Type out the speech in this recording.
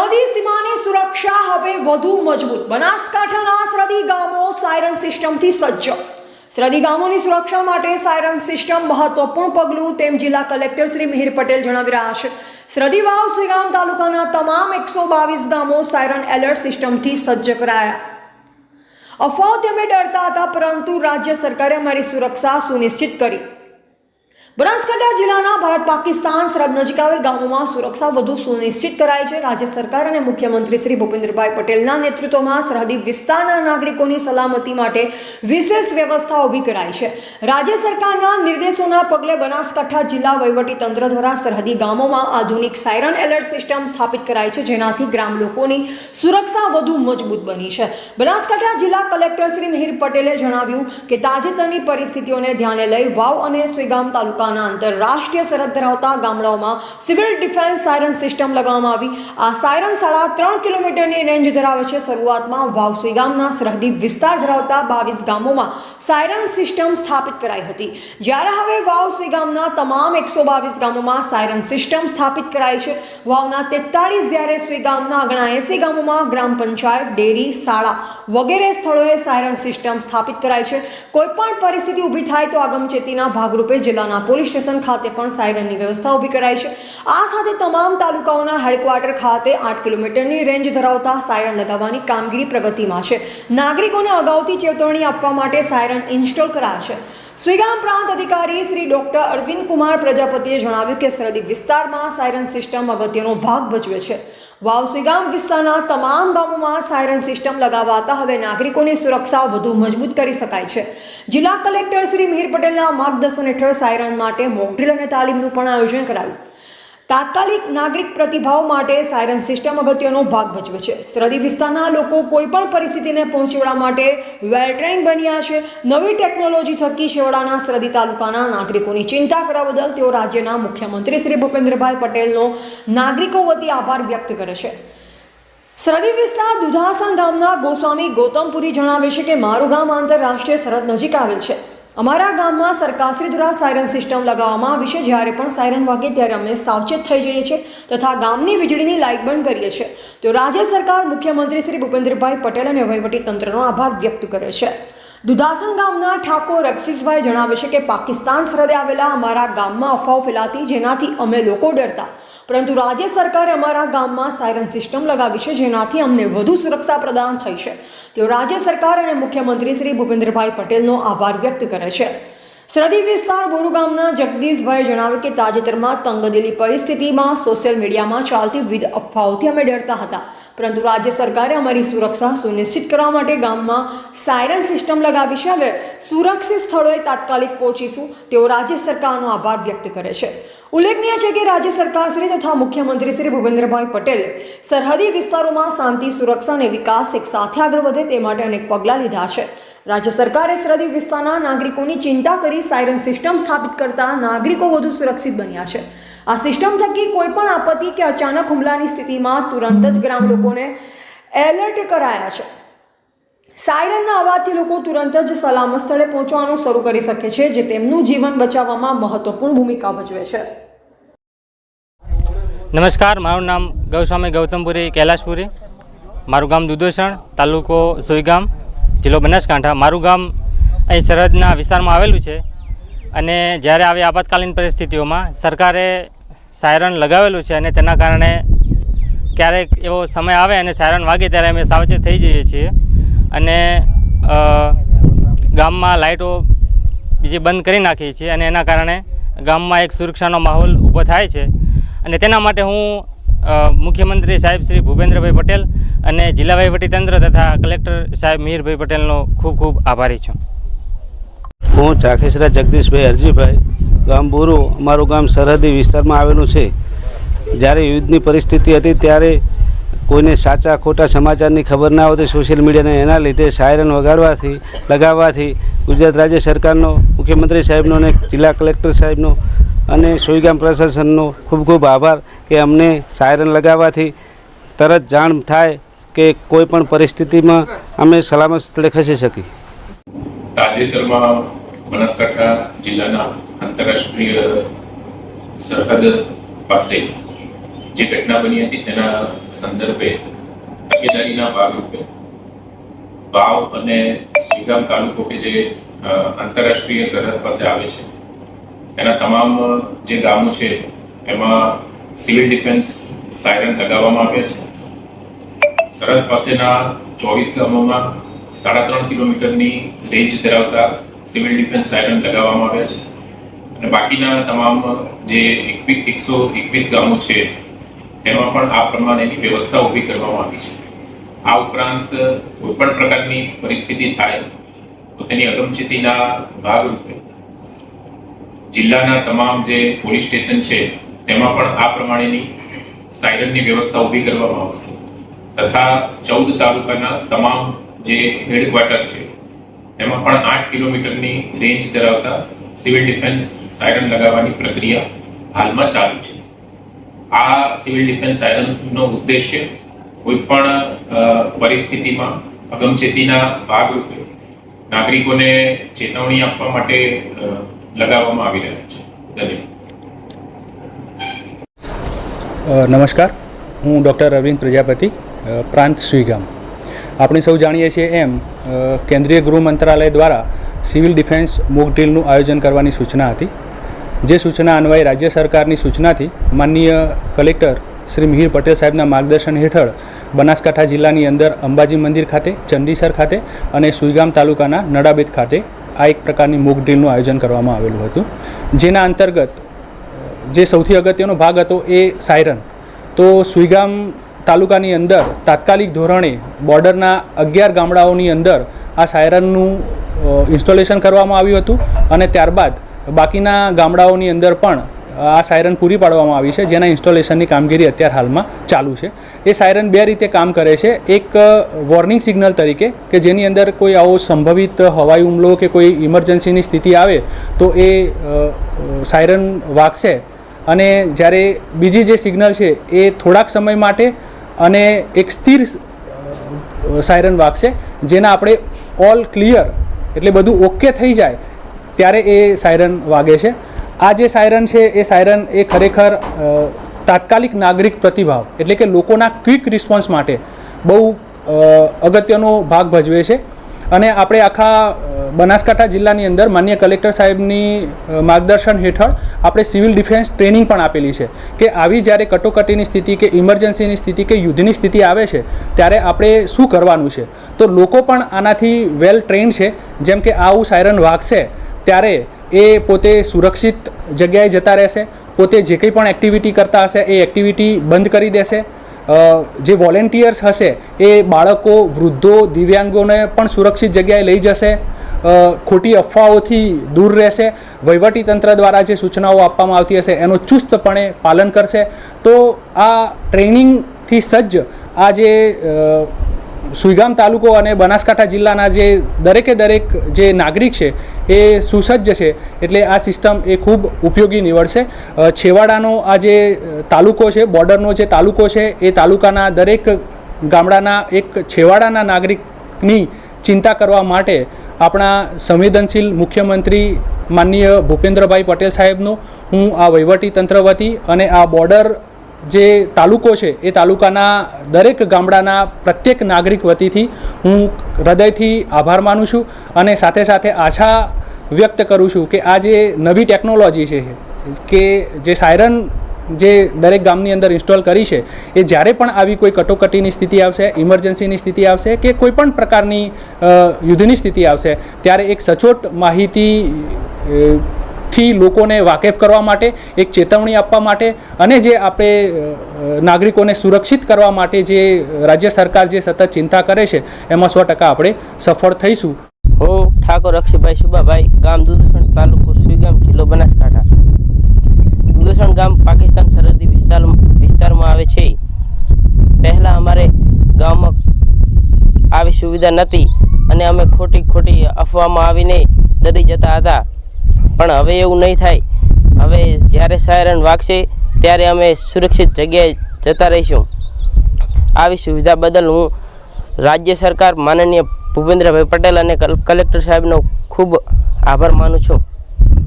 સરહદી સીમાની સુરક્ષા હવે વધુ મજબૂત. બનાસકાંઠાના સરહદી ગામો સાયરન સિસ્ટમથી સજ્જ. સરહદી ગામોની સુરક્ષા માટે સાયરન સિસ્ટમ મહત્વપૂર્ણ પગલું તેમ જિલ્લા કલેક્ટર શ્રી મિહિર પટેલ જણાવી રહ્યા છે. સરહદી વાવ સુઈગામ તાલુકાના તમામ એકસો બાવીસ ગામો સાયરન એલર્ટ સિસ્ટમથી સજ્જ કરાયા. અફવાઓથી અમે ડરતા હતા, પરંતુ રાજ્ય સરકારે અમારી સુરક્ષા સુનિશ્ચિત કરી. બનાસકાંઠા જિલ્લાના ભારત પાકિસ્તાન સરહદ નજીક આવેલ ગામોમાં સુરક્ષા વધુ સુનિશ્ચિત કરાઈ છે. રાજ્ય સરકાર અને મુખ્યમંત્રી શ્રી ભૂપેન્દ્રભાઈ પટેલના નેતૃત્વમાં સરહદી વિસ્તારના નાગરિકોની સલામતી માટે વિશેષ વ્યવસ્થા ઊભી કરાઈ છે. રાજ્ય સરકારના નિર્દેશોના પગલે બનાસકાંઠા જિલ્લા તંત્ર દ્વારા સરહદી ગામોમાં આધુનિક સાયરન એલર્ટ સિસ્ટમ સ્થાપિત કરાઈ છે, જેનાથી ગ્રામ લોકોની સુરક્ષા વધુ મજબૂત બની છે. બનાસકાંઠા જિલ્લા કલેક્ટર શ્રી મિહિર પટેલે જણાવ્યું કે તાજેતરની પરિસ્થિતિઓને ધ્યાને લઈ વાવ અને સુઈગામ તાલુકાના આંતરરાષ્ટ્રીય સરહદ ધરાવતા ગામડાઓમાં સિવિલ ડિફેન્સ સાયરન સિસ્ટમ લગાવવામાં આવી. આ સાયરન સાડા ત્રણ કિલોમીટરની રેન્જ ધરાવે છે. શરૂઆતમાં વાવ ગામના સરહદી વિસ્તાર ધરાવતા બાવીસ ગામોમાં સાયરન સિસ્ટમ સ્થાપિત કરાઈ હતી. જ્યારે હવે વાવ ગામના તમામ એકસો બાવીસ ગામોમાં સાયરન સિસ્ટમ સ્થાપિત કરાઈ છે. વાવના તેતાળીસ જ્યારે સુઈગામના અગણા એસી ગામોમાં ગ્રામ પંચાયત, ડેરી, શાળા વગેરે સ્થળોએ સાયરન સિસ્ટમ સ્થાપિત કરાઈ છે. કોઈપણ પરિસ્થિતિ ઊભી થાય તો આગમચેતીના ભાગરૂપે જિલ્લાના પોલીસ સ્ટેશન ખાતે પણ સાયરનની વ્યવસ્થા ઊભી કરાઈ છે. આ સાથે તમામ તાલુકાઓના હેડક્વાર્ટર ખાતે આઠ કિલોમીટરની રેન્જ ધરાવતા સાયરન લગાવવાની કામગીરી પ્રગતિમાં છે. નાગરિકોને અગાઉથી ચેતવણી આપવા માટે સાયરન ઇન્સ્ટોલ કરાયા છે. સ્વીગામ પ્રાંત અધિકારી શ્રી ડોક્ટર અરવિંદ કુમાર પ્રજાપતિએ જણાવ્યું કે સરહદી વિસ્તારમાં સાયરન સિસ્ટમ અગત્યનો ભાગ ભજવે છે. વાવ ગામ વિસ્તારના તમામ ગામોમાં સાયરન સિસ્ટમ લગાવાતા હવે નાગરિકોની સુરક્ષા વધુ મજબૂત કરી શકાય છે. જિલ્લા કલેક્ટર શ્રી મિહિર પટેલના માર્ગદર્શન હેઠળ સાયરન માટે મોકડ્રીલ અને તાલીમનું પણ આયોજન કરાયું. તાત્કાલિક નાગરિક પ્રતિભાવ માટે સાયરન સિસ્ટમ અગત્યનો ભાગ ભજવે છે. સરહદી વિસ્તારના લોકો કોઈપણ પરિસ્થિતિને પહોંચી વળવા માટે વેલ ટ્રેન બન્યા છે. નવી ટેકનોલોજી થકી શેવડાના સરહદી તાલુકાના નાગરિકોની ચિંતા કરવા બદલ તેઓ રાજ્યના મુખ્યમંત્રી શ્રી ભૂપેન્દ્રભાઈ પટેલનો નાગરિકો વતી આભાર વ્યક્ત કરે છે. સરહદી વિસ્તાર દુધાસણ ગામના ગોસ્વામી ગૌતમપુરી જણાવે છે કે મારું ગામ આંતરરાષ્ટ્રીય સરહદ નજીક આવેલ છે. અમારા ગામમાં સરકારશ્રી દ્વારા સાયરન સિસ્ટમ લગાવવામાં આવી છે. જ્યારે પણ સાયરન વાગે ત્યારે અમે સાવચેત થઈ જઈએ છીએ તથા ગામની વીજળીની લાઇટ બંધ કરીએ છીએ. તો રાજ્ય સરકાર મુખ્યમંત્રી શ્રી ભૂપેન્દ્રભાઈ પટેલ અને વહીવટી તંત્રનો આભાર વ્યક્ત કરે છે. દુધાસણ ગામના ઠાકોર રક્ષિસભાઈ જણાવે છે કે પાકિસ્તાન સરહદે આવેલા અમારા ગામમાં અફવાઓ ફેલાતી જેનાથી અમે લોકો ડરતા. પરંતુ રાજ્ય સરકારે અમારા ગામમાં સાયરન સિસ્ટમ લગાવી છે જેનાથી અમને વધુ સુરક્ષા પ્રદાન થઈ છે. તેઓ રાજ્ય સરકાર અને મુખ્યમંત્રી શ્રી ભૂપેન્દ્રભાઈ પટેલનો આભાર વ્યક્ત કરે છે. સરહદી વિસ્તાર બોરુ ગામના જગદીશભાઈ જણાવ્યું કે તાજેતરમાં તંગદિલી પરિસ્થિતિમાં સોશિયલ મીડિયામાં ચાલતી વિવિધ અફવાઓથી અમે ડરતા હતા. પરંતુ રાજ્ય સરકારે અમારી સુરક્ષા સુનિશ્ચિત કરવા માટે ગામમાં સાયરન સિસ્ટમ લગાવી છે. હવે સુરક્ષિત સ્થળોએ તાત્કાલિક પહોંચીશું. તેઓ રાજ્ય સરકારનો આભાર વ્યક્ત કરે છે. ઉલ્લેખનીય છે કે રાજ્ય સરકાર શ્રી તથા મુખ્યમંત્રી શ્રી ભૂપેન્દ્રભાઈ પટેલે સરહદી વિસ્તારોમાં શાંતિ, સુરક્ષા અને વિકાસ એક સાથે આગળ વધે તે માટે અનેક પગલાં લીધા છે. રાજ્ય સરકારે સરહદી વિસ્તારના નાગરિકોની ચિંતા કરી સાયરન સિસ્ટમ સ્થાપિત કરતા નાગરિકો વધુ સુરક્ષિત બન્યા છે. આ સિસ્ટમ થકી કોઈ પણ આપત્તિ કે અચાનક હુમલાની સ્થિતિમાં તુરંત જ ગ્રામ લોકોને એલર્ટ કરાયા છે. સાયરનના અવાજથી લોકો તુરંત જ સલામત સ્થળે પહોંચવાનું શરૂ કરી શકે છે, જે તેમનું જીવન બચાવવામાં મહત્વપૂર્ણ ભૂમિકા ભજવે છે. નમસ્કાર, મારું નામ ગૌસ્વામી ગૌતમપુરી કૈલાસપુરી મારું ગામ દુધોસણ, તાલુકો સોઈગામ. જિલ્લો બનાસકાંઠા. મારું ગામ અહીં સરહદના વિસ્તારમાં આવેલું છે અને જ્યારે આવી આપાતકાલીન પરિસ્થિતિઓમાં સરકારે સાયરન લગાવેલું છે અને તેના કારણે ક્યારેક એવો સમય આવે અને સાયરન વાગે ત્યારે અમે સાવચેત થઈ જઈએ છીએ. અને ગામમાં લાઇટો બીજી બંધ કરી નાખીએ છીએ અને એના કારણે ગામમાં એક સુરક્ષાનો માહોલ ઊભો થાય છે. અને તેના માટે હું મુખ્યમંત્રી સાહેબ શ્રી ભૂપેન્દ્રભાઈ પટેલ અને જિલ્લા વહીવટીતંત્ર તથા કલેક્ટર સાહેબ મિહિરભાઈ પટેલનો ખૂબ ખૂબ આભારી છું. હું ચાખેસરા જગદીશભાઈ હરજીભાઈ, ગામ બોરુ, અમારું ગામ સરહદી વિસ્તારમાં આવેલું છે. જ્યારે યુદ્ધની પરિસ્થિતિ હતી ત્યારે કોઈને સાચા ખોટા સમાચારની ખબર ના હોતી સોશિયલ મીડિયાને એના લીધે સાયરન વગાડવાથી, લગાવવાથી ગુજરાત રાજ્ય સરકારનો, મુખ્યમંત્રી સાહેબનો અને જિલ્લા કલેક્ટર સાહેબનો અને સોઈગામ પ્રશાસનનો ખૂબ ખૂબ આભાર કે અમને સાયરન લગાવવાથી તરત જાણ થાય કે કોઈ પણ પરિસ્થિતિમાં અમે સલામત સ્થળે ખસી શકી તાજેતરમાં બનાસકાંઠા જિલ્લાના આંતરરાષ્ટ્રીય સરહદ પાસે જે ઘટના બની હતી તેના સંદર્ભે તકેદારીના ભાગરૂપે વાવ અને શ્રીગામ તાલુકો કે જે આંતરરાષ્ટ્રીય સરહદ પાસે આવે છે, તેના તમામ જે ગામો છે, એમાં સિવિલ ડિફેન્સ સાયરન લગાવવામાં આવ્યા છે. સરહદ પાસેના ચોવીસ ગામોમાં સાડા ત્રણ કિલોમીટરની રેન્જ ધરાવતા સિવિલ ડિફેન્સ સાયરન લગાવવામાં આવ્યા છે. અને બાકીના તમામ જે એકસો એકવીસ ગામો છે, તેમાં પણ આ પ્રમાણેની વ્યવસ્થા ઊભી કરવામાં આવી છે. આ ઉપરાંત કોઈ પણ પ્રકારની પરિસ્થિતિ થાય તો તેની અગમચેતીના ભાગરૂપે જિલ્લાના તમામ જે પોલીસ સ્ટેશન છે, તેમાં પણ આ પ્રમાણેની સાયરનની વ્યવસ્થા ઊભી કરવામાં આવશે. તથા ચૌદ તાલુકાના તમામ જે હેડક્વાર્ટર છે તેમાં પણ આઠ કિલોમીટરની રેન્જ ધરાવતા સિવિલ ડિફેન્સ સાયરન લગાવવાની પ્રક્રિયા હાલમાં ચાલુ છે. આ સિવિલ ડિફેન્સ સાયરનનો ઉદ્દેશ્ય કોઈ પણ પરિસ્થિતિમાં અગમચેતીના ભાગરૂપે નાગરિકોને ચેતવણી આપવા માટે લગાવવામાં આવી રહ્યા છે. ધન્યવાદ. નમસ્કાર. હું ડૉક્ટર અરવિંદ પ્રજાપતિ. પ્રાંત સુઈગામ આપણે સૌ જાણીએ છીએ એમ કેન્દ્રીય ગૃહ મંત્રાલય દ્વારા સિવિલ ડિફેન્સ મોક ડ્રીલનું આયોજન કરવાની સૂચના હતી. જે સૂચના અન્વયે રાજ્ય સરકારની સૂચનાથી માનનીય કલેક્ટર શ્રી મિહિર પટેલ સાહેબના માર્ગદર્શન હેઠળ બનાસકાંઠા જિલ્લાની અંદર અંબાજી મંદિર ખાતે, ચંડીસર ખાતે અને સુઈગામ તાલુકાના નડાબેદ ખાતે આ એક પ્રકારની મોક ડ્રીલનું આયોજન કરવામાં આવેલું હતું. જેના અંતર્ગત જે સૌથી અગત્યનો ભાગ હતો એ સાયરન. તો સુઈગામ તાલુકાની અંદર તાત્કાલિક ધોરણે બોર્ડરના અગિયાર ગામડાઓની અંદર આ સાયરનનું ઇન્સ્ટોલેશન કરવામાં આવ્યું હતું અને ત્યારબાદ બાકીના ગામડાઓની અંદર પણ આ સાયરન પૂરી પાડવામાં આવી છે, જેના ઇન્સ્ટોલેશનની કામગીરી અત્યારે હાલમાં ચાલુ છે. એ સાયરન બે રીતે કામ કરે છે. એક વોર્નિંગ સિગ્નલ તરીકે કે જેની અંદર કોઈ આવો સંભવિત હવાઈ હુમલો કે કોઈ ઇમરજન્સીની સ્થિતિ આવે તો એ સાયરન વાગશે અને જ્યારે બીજી જે સિગ્નલ છે એ થોડાક સમય માટે અને એક સ્થિર સાયરન વાગશે જેના આપણે ઓલ ક્લિયર એટલે બધું ઓકે થઈ જાય ત્યારે એ સાયરન વાગે છે. આ જે સાયરન છે, એ સાયરન એ ખરેખર તાત્કાલિક નાગરિક પ્રતિભાવ એટલે કે લોકોના ક્વિક રિસ્પોન્સ માટે બહુ અગત્યનો ભાગ ભજવે છે. અને આપણે આખા બનાસકાંઠા જિલ્લાની અંદર માન્ય કલેક્ટર સાહેબની માર્ગદર્શન હેઠળ આપણે સિવિલ ડિફેન્સ ટ્રેનિંગ પણ આપેલી છે કે આવી જ્યારે કટોકટીની સ્થિતિ કે ઇમરજન્સીની સ્થિતિ કે યુદ્ધની સ્થિતિ આવે છે, ત્યારે આપણે શું કરવાનું છે? તો લોકો પણ આનાથી વેલ ટ્રેન્ડ છે, જેમ કે આવું સાયરન વાગશે, ત્યારે એ પોતે સુરક્ષિત જગ્યાએ જતા રહેશે, પોતે જે કંઈ પણ એક્ટિવિટી કરતા હશે એ એક્ટિવિટી બંધ કરી દેશે જે વોલેન્ટિયર્સ હશે, એ બાળકો, વૃદ્ધો, દિવ્યાંગોને પણ સુરક્ષિત જગ્યાએ લઈ જશે ખોટી અફવાઓથી દૂર રહેશે તંત્ર દ્વારા જે સૂચનાઓ આપવામાં આવતી હશે, એનું ચુસ્તપણે પાલન કરશે. તો આ ટ્રેનિંગથી સજ્જ આ જે સુઈગામ તાલુકો અને બનાસકાંઠા જિલ્લાના જે દરેકે દરેક જે નાગરિક છે, એ સુસજ્જ છે. એટલે આ સિસ્ટમ એ ખૂબ ઉપયોગી નીવડશે. છેવાડાનો આ જે તાલુકો છે, બોર્ડરનો જે તાલુકો છે, એ તાલુકાના દરેક ગામડાના એક છેવાડાના નાગરિકની ચિંતા કરવા માટે આપણા સંવેદનશીલ મુખ્યમંત્રી માનનીય ભૂપેન્દ્રભાઈ પટેલ સાહેબનો હું આ વહીવટી તંત્ર વતી અને આ બોર્ડર જે તાલુકો છે, એ તાલુકાના દરેક ગામડાના પ્રત્યેક નાગરિક વતીથી હું હૃદયથી આભાર માનું છું અને સાથે સાથે આશા વ્યક્ત કરું છું કે આ જે નવી ટેકનોલોજી છે, કે જે સાયરન જે દરેક ગામની અંદર ઇન્સ્ટોલ કરી છે, એ જ્યારે પણ આવી કોઈ કટોકટીની સ્થિતિ આવશે, ઇમરજન્સીની સ્થિતિ આવશે કે કોઈ પણ પ્રકારની યુદ્ધની સ્થિતિ આવશે, ત્યારે એક સચોટ માહિતી થી લોકોને વાકેફ કરવા માટે, એક ચેતવણી આપવા માટે અને જે આપણે નાગરિકોને સુરક્ષિત કરવા માટે જે રાજ્ય સરકાર જે સતત ચિંતા કરે છે, એમાં સો ટકા આપણે સફળ થઈશું. હું, ઠાકોર, અક્ષયભાઈ સુબાભાઈ ગામ દુદુસણ તાલુકો સુઈગામ જિલ્લો બનાસકાંઠા. દુદુસણ ગામ પાકિસ્તાન સરહદી વિસ્તાર, વિસ્તારમાં આવે છે. પહેલાં અમારે ગામમાં આવી સુવિધા નહોતી અને અમે ખોટી ખોટી અફવામાં આવીને ડરી જતા હતા. પણ હવે એવું નહીં થાય. હવે જ્યારે સાયરન વાગશે, ત્યારે અમે સુરક્ષિત જગ્યાએ જતા રહીશું. આવી સુવિધા બદલ હું રાજ્ય સરકાર, માનનીય ભૂપેન્દ્રભાઈ પટેલ અને કલ- કલેક્ટર સાહેબનો ખૂબ આભાર માનું છું.